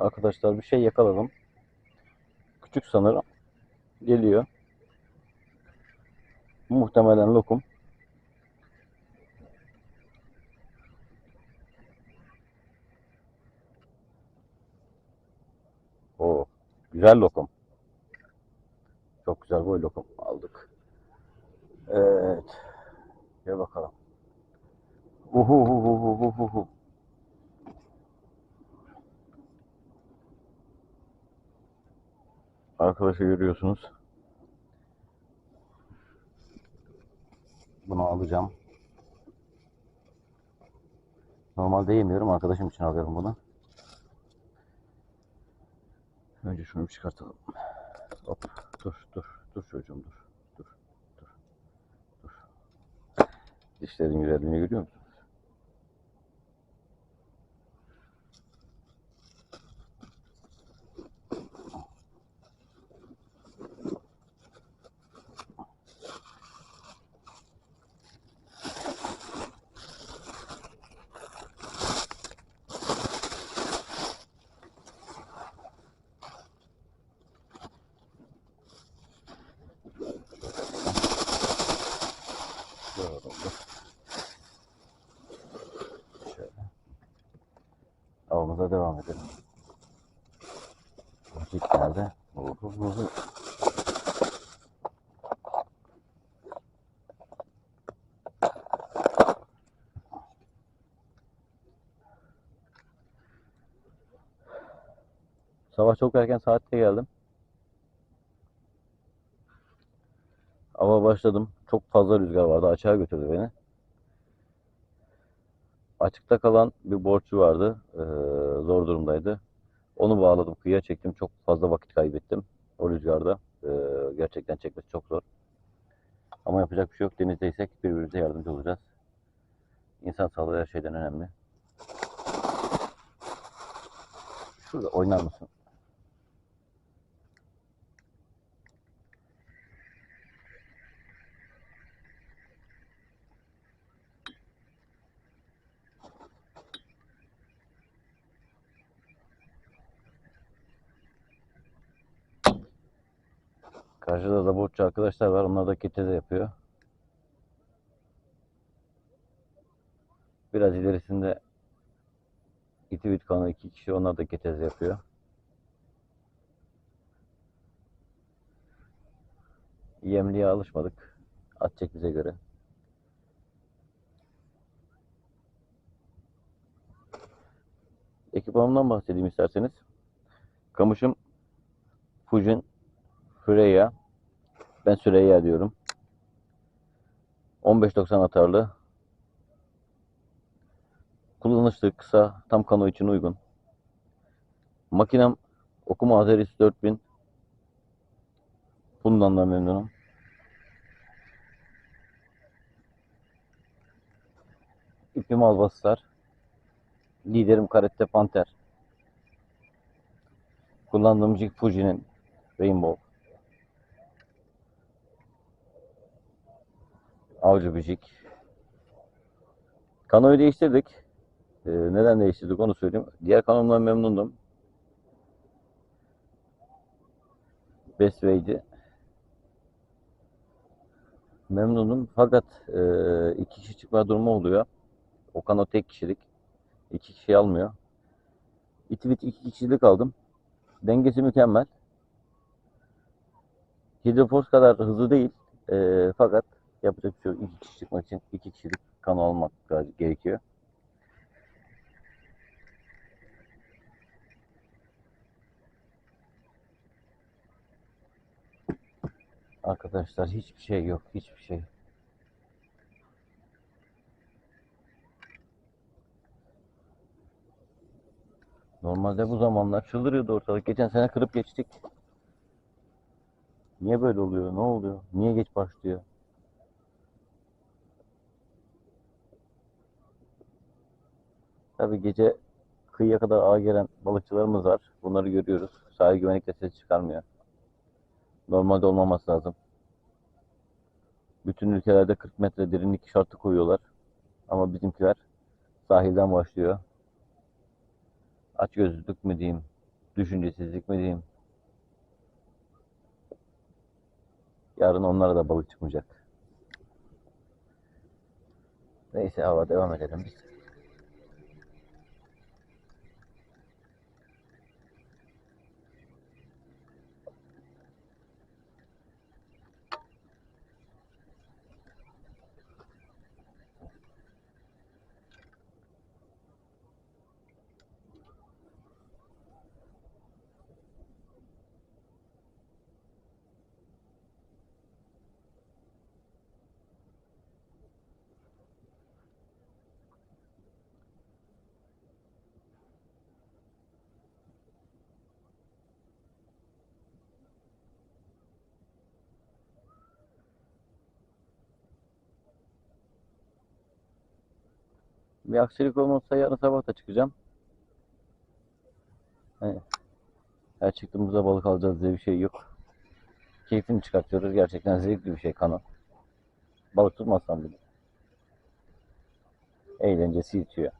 Arkadaşlar bir şey yakaladım. Küçük sanırım. Geliyor. Muhtemelen lokum. Oo, güzel lokum. Çok güzel boy lokum aldık. Evet. Gel bakalım. Uhu hu hu hu hu Arkadaşlar görüyorsunuz. Bunu alacağım. Normalde yemiyorum. Arkadaşım için alıyorum bunu. Önce şunu bir çıkartalım. Hop. Dur dur. Dur çocuğum dur. Dur. Dur. Dur. Dişlerin güzelliğini görüyor musunuz? Şöyle oldu. Şöyle. Avımıza devam edelim. Müzik nerede? Uhu, uhu. Sabah çok erken saatte geldim. Ava başladım. Çok fazla rüzgar vardı. Açığa götürdü beni. Açıkta kalan bir borçlu vardı. Ee, zor durumdaydı. Onu bağladım. Kıyıya çektim. Çok fazla vakit kaybettim. O rüzgarda. Ee, gerçekten çekmesi çok zor. Ama yapacak bir şey yok. Denizdeysek birbirimize yardımcı olacağız. İnsan sağlığı her şeyden önemli. Şurada oynar mısın? Karşıda da borçlu arkadaşlar var. Onlar da keteze yapıyor. Biraz ilerisinde İtivit kanı iki kişi onlar da keteze yapıyor. Yemliğe alışmadık. Atacak bize göre. Ekipmanımdan bahsedeyim isterseniz. Kamışım Fujin Freya. Ben Süreyya diyorum. 15.90 atarlı. Kullanışlı, kısa, tam kano için uygun. Makinem Okuma Azeris 4000. Bundan da memnunum. İpim albaslar. Liderim Karette Panther. Kullandığım jig Fuji'nin Rainbow. Avcı bir jig. Kanoyu değiştirdik. Ee, neden değiştirdik onu söyleyeyim. Diğer kanomdan memnundum. Best Way'di. Memnunum fakat e, iki kişi çıkma durumu oluyor. O kano tek kişilik. İki kişi almıyor. İtivit iki kişilik aldım. Dengesi mükemmel. Hidroforce kadar hızlı değil. E, fakat yapacak bir şey yok. İki kişi çıkmak için iki kişilik kano almak gerekiyor. Arkadaşlar hiçbir şey yok. Hiçbir şey. Normalde bu zamanlar çıldırıyordu ortalık. Geçen sene kırıp geçtik. Niye böyle oluyor? Ne oluyor? Niye geç başlıyor? Tabii gece kıyıya kadar ağa gelen balıkçılarımız var. Bunları görüyoruz. Sahil güvenlik de ses çıkarmıyor. Normalde olmaması lazım. Bütün ülkelerde 40 metre derinlik şartı koyuyorlar. Ama bizimkiler sahilden başlıyor. Aç gözlülük mü diyeyim, düşüncesizlik mi diyeyim. Yarın onlara da balık çıkmayacak. Neyse hava devam edelim biz. Bir aksilik olmazsa yarın sabah da çıkacağım. Hani her çıktığımızda balık alacağız diye bir şey yok. Keyfini çıkartıyoruz. Gerçekten zevkli bir şey kanal. Balık tutmazsam bile. Eğlencesi yetiyor.